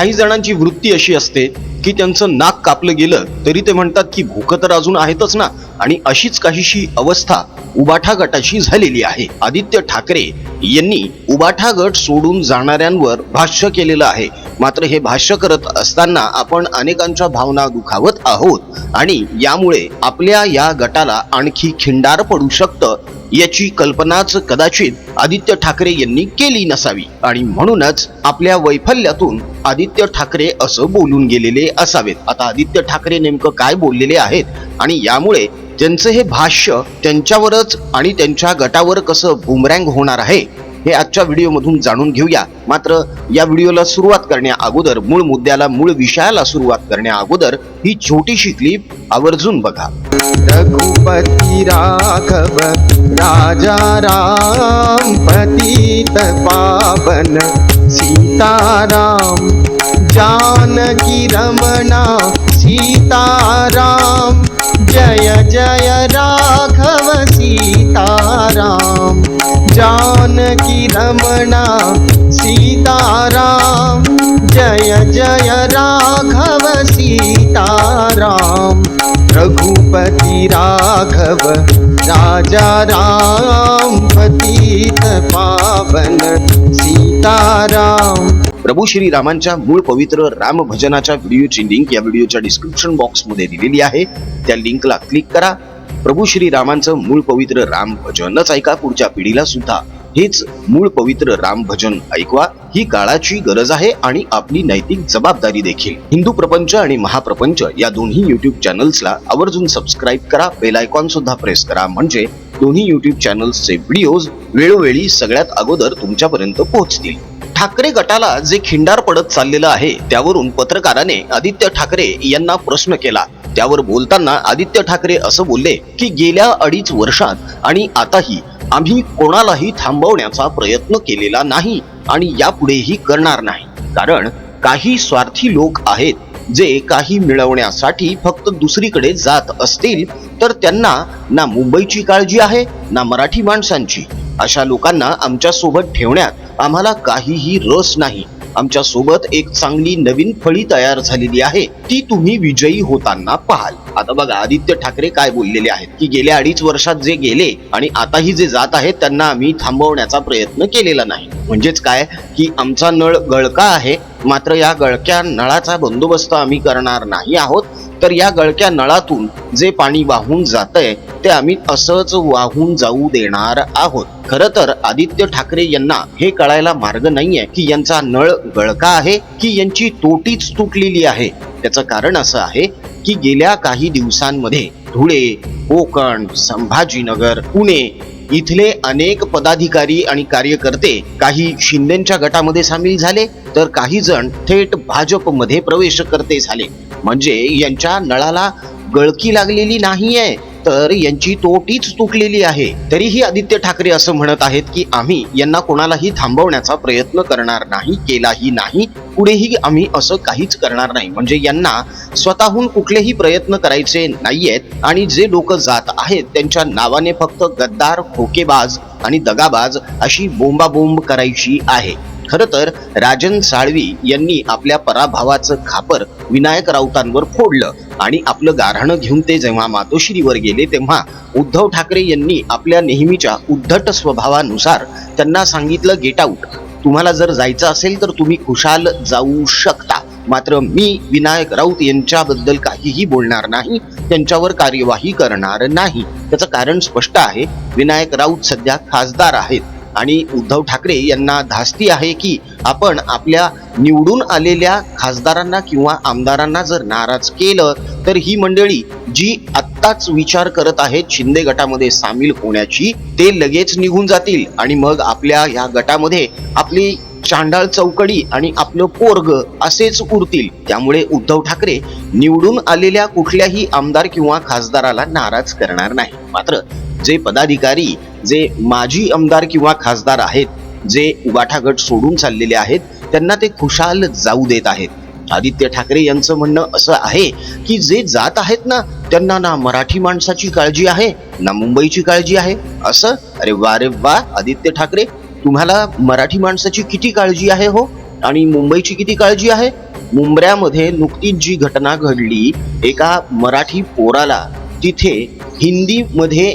काही जणांची वृत्ती अशी असते की त्यांचं नाक कापलं गेलं तरी ते म्हणतात की भूक तर अजून आहेतच ना. आणि अशीच काहीशी अवस्था उबाठा गटाशी झालेली आहे. आदित्य ठाकरे यांनी उबाठा गट सोडून जाणाऱ्यांवर भाष्य केलेलं आहे. मात्र हे भाष्य करत असताना आपण अनेकांच्या भावना दुखावत आहोत आणि यामुळे आपल्या या गटाला आणखी खिंडार पडू शकतं याची कल्पनाच कदाचित आदित्य ठाकरे यांनी केली नसावी. आणि म्हणूनच आपल्या वैफल्यातून आदित्य ठाकरे असं बोलून गेलेले असावेत. आता आदित्य ठाकरे नेमकं काय बोललेले आहेत आणि यामुळे त्यांचं हे भाष्य त्यांच्यावरच आणि त्यांच्या गटावर कसं बुमरँग होणार आहे हे आजच्या व्हिडिओमधून जाणून घेऊया. मात्र या व्हिडिओला सुरुवात करण्या अगोदर मूळ मुद्द्याला मूळ विषयाला सुरुवात करण्या अगोदर ही छोटीशी क्लिप आवर्जून बघा. रघुपती राघव राजा राम पतित पावन सीताराम जानकी रमणा सीताराम जय जय राघव सीताराम। जानकी रमणा सीताराम। जय जय राघव सीताराम। रघुपति राघव राजा राम पतित पावन सीताराम। प्रभू श्री रामांच्या मूळ पवित्र राम भजनाच्या व्हिडिओची लिंक या व्हिडिओच्या डिस्क्रिप्शन बॉक्समध्ये दिलेली आहे. त्या लिंकला क्लिक करा. प्रभू श्री रामांचं मूळ पवित्र राम भजनच ऐका पुढच्या पिढीला सुद्धा. हेच मूळ पवित्र राम भजन ऐकवा ही काळाची गरज आहे आणि आपली नैतिक जबाबदारी देखील. हिंदू प्रपंच आणि महाप्रपंच या दोन्ही युट्यूब चॅनल्सला आवर्जून सबस्क्राईब करा बेल आयकॉन सुद्धा प्रेस करा. म्हणजे दोन्ही युट्यूब चॅनल्सचे व्हिडिओज वेळोवेळी सगळ्यात अगोदर तुमच्यापर्यंत पोहोचतील. ठाकरे गटाला जे खिंडार पडत चाललेलं आहे त्यावरून पत्रकाराने आदित्य ठाकरे यांना प्रश्न केला. त्यावर बोलताना आदित्य ठाकरे असं बोलले की गेल्या अडीच वर्षात आणि आताही आम्ही कोणालाही थांबवण्याचा प्रयत्न केलेला नाही आणि यापुढेही करणार नाही. कारण काही स्वार्थी लोक आहेत जे काही मिळवण्यासाठी फक्त दुसरीकडे जात असतील तर त्यांना ना मुंबईची काळजी आहे ना मराठी माणसांची. अशा लोकांना आमच्यासोबत ठेवण्यात आम्हाला काहीही रस नाही. आमच्यासोबत एक चांगली नवीन फळी तयार झालेली आहे. ती तुम्ही विजयी होताना पाहाल. आता बघा आदित्य ठाकरे काय बोललेले आहेत? की गेल्या अडीच वर्षात जे गेले आणि आताही जे जात आहेत त्यांना आम्ही थांबवण्याचा प्रयत्न केलेला नाही. म्हणजेच काय? की आमचा नळ गळका आहे मात्र या गळक्या नळाचा बंदोबस्त आम्ही करणार नाही आहोत. तर या गळक्या नळातून जे पाणी वाहून जातंय ते आम्ही असंच वाहून जाऊ देणार आहोत. खर तर आदित्य ठाकरे यांना हे कळायला मार्ग नाहीये की यांचा नळ गळका आहे की यांची तोटीच तुटलेली आहे. त्याचं कारण असं आहे की गेल्या काही दिवसांमध्ये धुळे कोकण संभाजीनगर पुणे इथले अनेक पदाधिकारी आणि कार्यकर्ते काही शिंदेच्या गटामध्ये सामील झाले तर काही जण थेट भाजपमध्ये प्रवेश करते झाले. म्हणजे यांच्या नळाला गळकी लागलेली नाहीये. तर यांची तोटीच तुटलेली आहे. तरीही आदित्य ठाकरे असं म्हणत आहेत की आम्ही यांना कोणालाही थांबवण्याचा प्रयत्न करणार नाही केलाही नाही. पुढेही आम्ही असं काहीच करणार नाही. म्हणजे यांना स्वतःहून कुठलेही प्रयत्न करायचे नाहीयेत आणि जे लोक जात आहेत त्यांच्या नावाने फक्त गद्दार खोकेबाज आणि दगाबाज अशी बोंबाबोंब करायची आहे. खर तर राजन साळवी यांनी आपल्या पराभवाचं खापर विनायक राऊतांवर फोडलं आणि आपलं गारहाणं घेऊन ते जेव्हा मातोश्रीवर गेले तेव्हा उद्धव ठाकरे यांनी आपल्या नेहमीच्या उद्धट स्वभावानुसार त्यांना सांगितलं गेट आऊट तुम्हाला जर जायचं असेल तर तुम्ही खुशाल जाऊ शकता. मात्र मी विनायक राऊत यांच्याबद्दल काहीही बोलणार नाही त्यांच्यावर कार्यवाही करणार नाही. त्याचं कारण स्पष्ट आहे विनायक राऊत सध्या खासदार आहेत. आणि उद्धव ठाकरे यांना धास्ती आहे की आपण आपल्या निवडून आलेल्या खासदारांना किंवा आमदारांना जर नाराज केलं तर ही मंडळी जी आत्ताच विचार करत आहेत शिंदे गटामध्ये सामील होण्याची ते लगेच निघून जातील. आणि मग आपल्या ह्या गटामध्ये आपली चांडाळ चौकडी आणि आपलं पोरग असेच उरतील. त्यामुळे उद्धव ठाकरे निवडून आलेल्या कुठल्याही आमदार किंवा खासदाराला नाराज करणार नाही. मात्र जे पदाधिकारी जे माजी आमदार किंवा खासदार आहेत जे उबाठा गट सोडून चाललेले आहेत त्यांना ते खुशाल जाऊ देत आहेत. आदित्य ठाकरे यांचं म्हणणं असं आहे की जे जात आहेत ना त्यांना ना मराठी माणसाची काळजी आहे ना मुंबईची काळजी आहे असं? अरे वा रे वा आदित्य ठाकरे तुम्हाला मराठी माणसाची किती काळजी आहे हो? आणि मुंबईची किती काळजी आहे? मुंबऱ्यामध्ये नुकतीच जी घटना घडली एका मराठी पोराला तिथे हिंदीमध्ये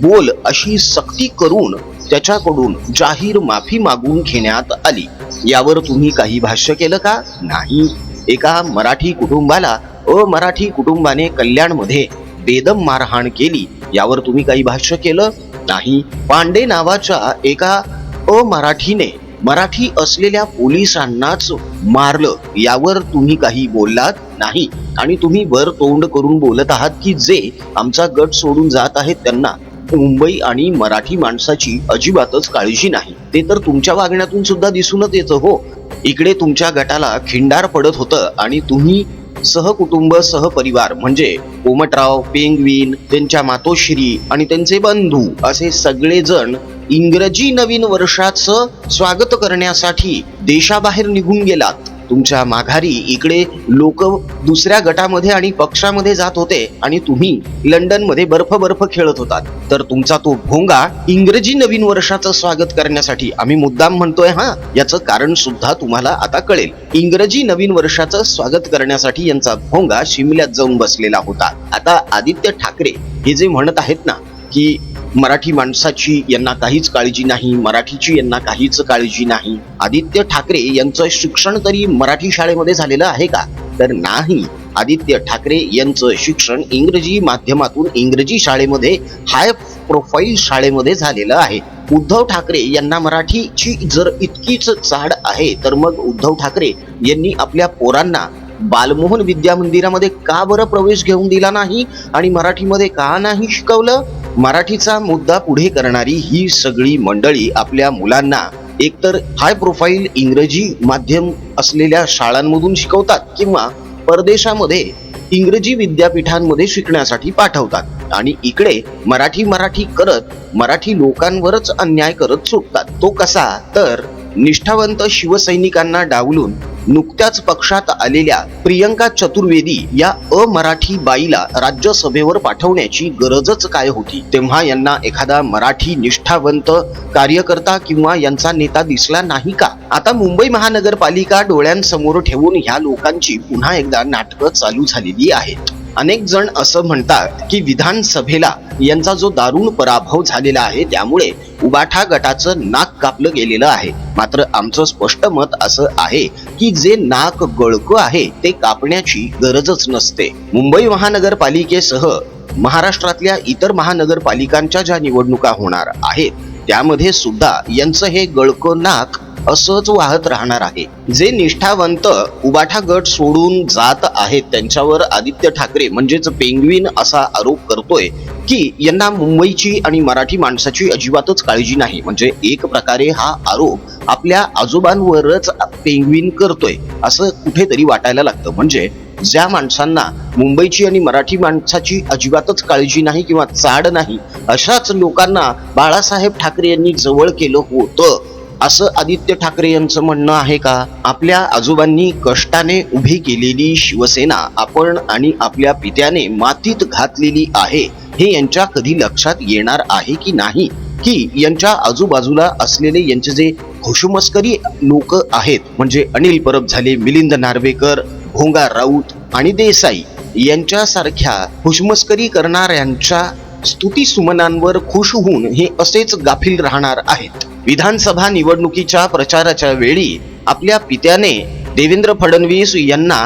बोल अशी सक्ती करून त्याच्याकडून जाहीर माफी मागून घेण्यात आली. यावर तुम्ही काही भाष्य केलं का? नाही. एका मराठी कुटुंबाला अमराठी कुटुंबाने कल्याणमध्ये बेदम मारहाण केली. यावर तुम्ही काही भाष्य केलं? नाही. पांडे नावाच्या एका अमराठीने मराठी असलेल्या पोलिसांनाच मारलं. यावर तुम्ही काही बोललात? नाही. आणि तुम्ही वर तोंड करून बोलत आहात की जे आमचा गट सोडून जात आहेत त्यांना मुंबई आणि मराठी माणसाची अजिबातच काळजी नाही. ते तर तुमच्या वागण्यातून सुद्धा दिसूनच येतं हो. इकडे तुमच्या गटाला खिंडार पडत होतं आणि तुम्ही सहकुटुंब सहपरिवार म्हणजे कोमटराव पेंगवीन त्यांच्या मातोश्री आणि त्यांचे बंधू असे सगळेजण इंग्रजी नवीन वर्षाचं स्वागत करण्यासाठी देशाबाहेर निघून गेलात. तुमच्या माघारी इकडे लोक दुसऱ्या गटामध्ये आणि पक्षामध्ये जात होते आणि तुम्ही लंडनमध्ये बर्फ बर्फ खेळत होतात. तर तुमचा तो भोंगा इंग्रजी नवीन वर्षाचं स्वागत करण्यासाठी आम्ही मुद्दाम म्हणतोय हा? याचं कारण सुद्धा तुम्हाला आता कळेल. इंग्रजी नवीन वर्षाचं स्वागत करण्यासाठी यांचा भोंगा शिमल्यात जाऊन बसलेला होता. आता आदित्य ठाकरे हे जे म्हणत आहेत ना की मराठी माणसाची यांना काहीच काळजी नाही मराठीची यांना काहीच काळजी नाही. आदित्य ठाकरे यांचं शिक्षण तरी मराठी शाळेमध्ये झालेलं आहे का? तर नाही. आदित्य ठाकरे यांचं शिक्षण इंग्रजी माध्यमातून इंग्रजी शाळेमध्ये हाय प्रोफाईल शाळेमध्ये झालेलं आहे. उद्धव ठाकरे यांना मराठीची जर इतकीच चाड आहे तर मग उद्धव ठाकरे यांनी आपल्या पोरांना बालमोहन विद्या मंदिरामध्ये का बरं प्रवेश घेऊन दिला नाही आणि मराठीमध्ये का नाही शिकवलं? मराठीचा मुद्दा पुढे करणारी ही सगळी मंडळी आपल्या मुलांना एकतर हाय प्रोफाईल इंग्रजी माध्यम असलेल्या शाळांमधून शिकवतात किंवा परदेशामध्ये इंग्रजी विद्यापीठांमध्ये शिकण्यासाठी पाठवतात. आणि इकडे मराठी मराठी करत मराठी लोकांवरच अन्याय करत सुटतात. तो कसा? तर निष्ठावंत शिवसैनिकांना डावलून नुकत्याच पक्षात आलेल्या प्रियंका चतुर्वेदी या अमराठी बाईला राज्यसभेवर पाठवण्याची गरजच काय होती? तेव्हा यांना एखादा मराठी निष्ठावंत कार्यकर्ता किंवा यांचा नेता दिसला नाही का? आता मुंबई महानगरपालिका डोळ्यांसमोर ठेवून ह्या लोकांची पुन्हा एकदा नाटकं चालू झालेली आहेत. अनेक जण असं म्हणतात की विधानसभेला यांचा जो दारुण पराभव झालेला आहे त्यामुळे उबाठा गटाचं नाक कापलं गेलेलं आहे. मात्र आमचं स्पष्ट मत असं आहे की जे नाक गळकं आहे ते कापण्याची गरजच नसते. मुंबई महानगरपालिकेसह महाराष्ट्रातल्या इतर महानगरपालिकांच्या ज्या निवडणुका होणार आहेत त्यामध्ये सुद्धा यांचं हे गळकं नाक असंच वाहत राहणार आहे. जे निष्ठावंत उबाठा गट सोडून जात आहेत त्यांच्यावर आदित्य ठाकरे म्हणजेच पेंग्विन असा आरोप करतोय की यांना मुंबईची आणि मराठी माणसाची अजिबातच काळजी नाही. म्हणजे एक प्रकारे हा आरोप आपल्या आजोबांवरच पेंग्विन करतोय असं कुठेतरी वाटायला लागतं. म्हणजे ज्या माणसांना मुंबईची आणि मराठी माणसाची अजिबातच काळजी नाही किंवा चाड नाही अशाच लोकांना बाळासाहेब ठाकरे यांनी जवळ केलं होतं. असं आदित्य ठाकरे यांचं म्हणणं आहे का? आपल्या आजोबांनी कष्टाने उभी केलेली शिवसेना आपण आणि आपल्या पित्याने मातीत घातलेली आहे हे यांच्या कधी लक्षात येणार आहे की नाही? की यांच्या आजूबाजूला असलेले यांचे जे घुशुमस्करी लोक आहेत म्हणजे अनिल परब झाले मिलिंद नार्वेकर भोंगा राऊत आणि देसाई यांच्यासारख्या हुशमस्करी करणाऱ्यांच्या स्तुती सुमनांवर खुश होऊन हे असेच गाफील राहणार आहेत. विधानसभा निवडणुकीच्या प्रचाराच्या वेळी आपल्या पित्याने देवेंद्र फडणवीस यांना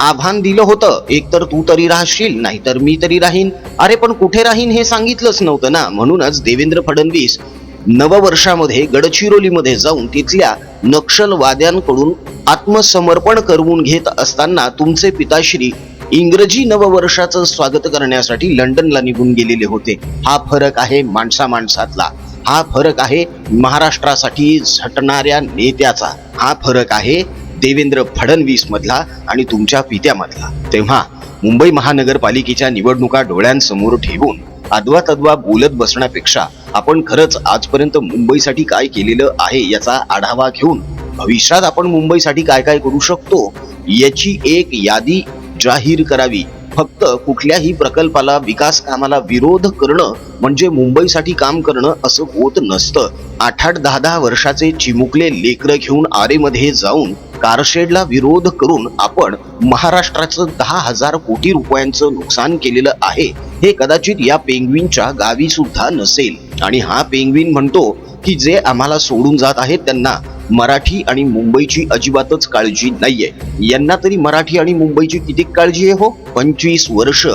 आव्हान दिलं होतं. एकतर तू तरी राहशील नाहीतर मी तरी राहीन. अरे पण कुठे राहीन हे सांगितलंच नव्हतं ना. म्हणूनच देवेंद्र फडणवीस नववर्षामध्ये गडचिरोलीमध्ये जाऊन तिथल्या नक्षलवाद्यांकडून आत्मसमर्पण करवून घेत असताना तुमचे पिताश्री इंग्रजी नववर्षाचं स्वागत करण्यासाठी लंडनला निघून गेलेले होते. हा फरक आहे माणसा माणसातला. हा फरक आहे महाराष्ट्रासाठी झटणाऱ्या नेत्याचा. हा फरक आहे देवेंद्र फडणवीस मधला आणि तुमच्या पित्यामधला. तेव्हा मुंबई महानगरपालिकेच्या निवडणुका डोळ्यांसमोर ठेवून अद्वा तद्वा बोलत बसण्यापेक्षा आपण खरंच आजपर्यंत मुंबईसाठी काय केलेलं आहे याचा आढावा घेऊन भविष्यात आपण मुंबईसाठी काय काय करू शकतो याची एक यादी जाहीर करावी. फक्त कुठल्याही प्रकल्पाला विकास कामाला विरोध करणं म्हणजे मुंबईसाठी काम करणं असं होत नसतं. आठ आठ दहा दहा वर्षाचे चिमुकले लेकरं घेऊन आरेमध्ये जाऊन कारशेडला विरोध करून आपण महाराष्ट्राचं दहा हजार कोटी रुपयांचं नुकसान केलेलं आहे हे कदाचित या पेंग्विनच्या गावी सुद्धा नसेल. आणि हा पेंग्विन म्हणतो की जे आम्हाला सोडून जात आहेत त्यांना मराठी आणि मुंबईची अजिबातच काळजी नाहीये. यांना तरी मराठी आणि मुंबईची किती काळजी आहे हो? पंचवीस वर्ष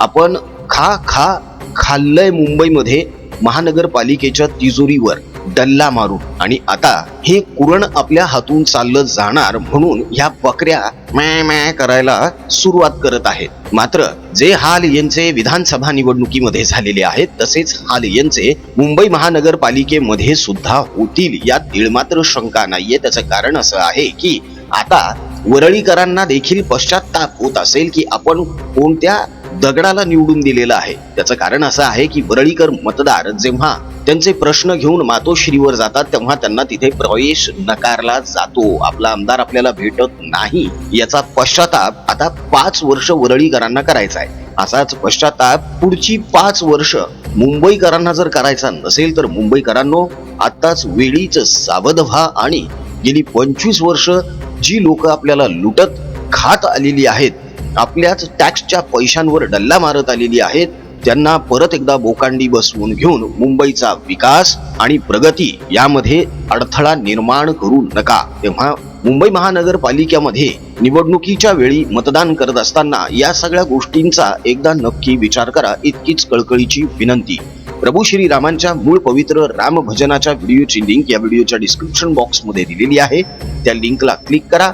आपण खा खा खाल्लंय मुंबईमध्ये महानगरपालिकेच्या तिजोरीवर डल्ला मारून. आणि आता हे कुरण आपल्या हातून चाललं जाणार म्हणून ह्या बकऱ्या मॅ मॅ करायला सुरुवात करत आहेत. मात्र जे हाल यांचे विधानसभा निवडणुकीमध्ये झालेले आहेत तसेच हाल यांचे मुंबई महानगरपालिकेमध्ये सुद्धा होतील यात तिळमात्र शंका नाहीये. त्याचं कारण असं आहे की आता वरळीकरांना देखील पश्चाताप होत असेल की आपण कोणत्या दगडाला निवडून दिलेलं आहे. त्याचं कारण असं आहे की वरळीकर मतदार जेव्हा त्यांचे प्रश्न घेऊन मातोश्रीवर जातात तेव्हा त्यांना तिथे प्रवेश नकारला जातो. आपला आमदार आपल्याला भेटत नाही याचा पश्चाताप आता पाच वर्ष वरळीकरांना करायचा आहे. असाच पश्चाताप पुढची पाच वर्ष मुंबईकरांना जर करायचा नसेल तर मुंबईकरांनो आताच वेळीच सावध व्हा आणि गेली पंचवीस वर्ष जी लोक आपल्याला लुटत खात आलेली आहेत आपल्याच टॅक्सच्या पैशांवर डल्ला मारत आलेली आहेत त्यांना परत एकदा बोकांडी बसवून घेऊन मुंबईचा विकास आणि प्रगती यामध्ये अडथळा निर्माण करू नका. तेव्हा मुंबई महानगरपालिकेमध्ये निवडणुकीच्या वेळी मतदान करत असताना या सगळ्या गोष्टींचा एकदा नक्की विचार करा इतकीच कळकळीची विनंती. प्रभू श्रीरामांच्या मूळ पवित्र राम भजनाच्या व्हिडिओची लिंक या व्हिडिओच्या डिस्क्रिप्शन बॉक्समध्ये दिलेली आहे. त्या लिंकला क्लिक करा.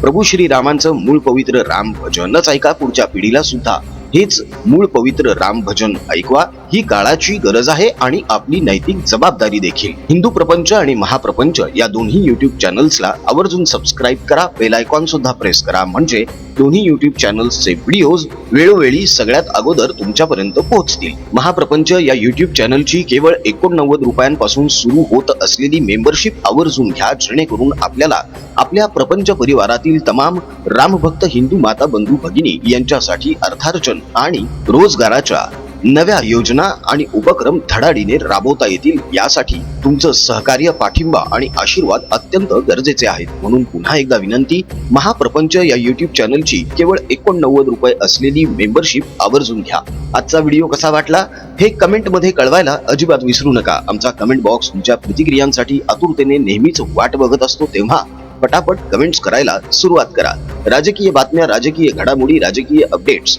प्रभू श्रीरामांचं मूळ पवित्र राम भजनच ऐका पुढच्या पिढीला सुद्धा. हेच मूळ पवित्र राम भजन ऐकवा ही काळाची गरज आहे आणि आपली नैतिक जबाबदारी देखील. हिंदू प्रपंच आणि महाप्रपंच या दोन्ही युट्यूब चॅनल्सला आवर्जून सबस्क्राईब करा बेल आयकॉन सुद्धा प्रेस करा. म्हणजे दोन्ही युट्यूब चॅनल्सचे व्हिडिओज वेळोवेळी सगळ्यात अगोदर तुमच्यापर्यंत पोहोचतील. महाप्रपंच या युट्यूब चॅनलची केवळ एकोणनव्वद रुपयांपासून सुरू होत असलेली मेंबरशिप आवर्जून घ्या जेणेकरून आपल्याला आपल्या प्रपंच परिवारातील तमाम रामभक्त हिंदू माता बंधू भगिनी यांच्यासाठी अर्थार्जन आणि रोजगाराच्या नव्या योजना आणि उपक्रम धडाडीने राबवता येतील यासाठी तुमचं सहकार्य पाठिंबा आणि आशीर्वाद अत्यंत गरजेचे आहेत. म्हणून पुन्हा एकदा विनंती महाप्रपंच या युट्यूब चॅनलची केवळ एकोणनव्वद रुपये असलेली मेंबरशिप आवर्जून घ्या. आजचा व्हिडिओ कसा वाटला? हे कमेंटमध्ये कळवायला अजिबात विसरू नका. आमचा कमेंट बॉक्स तुमच्या प्रतिक्रियांसाठी आतुरतेने नेहमीच वाट बघत असतो तेव्हा पटापट कमेंट्स करायला सुरुवात करा. राजकीय बातम्या राजकीय घडामोडी राजकीय अपडेट्स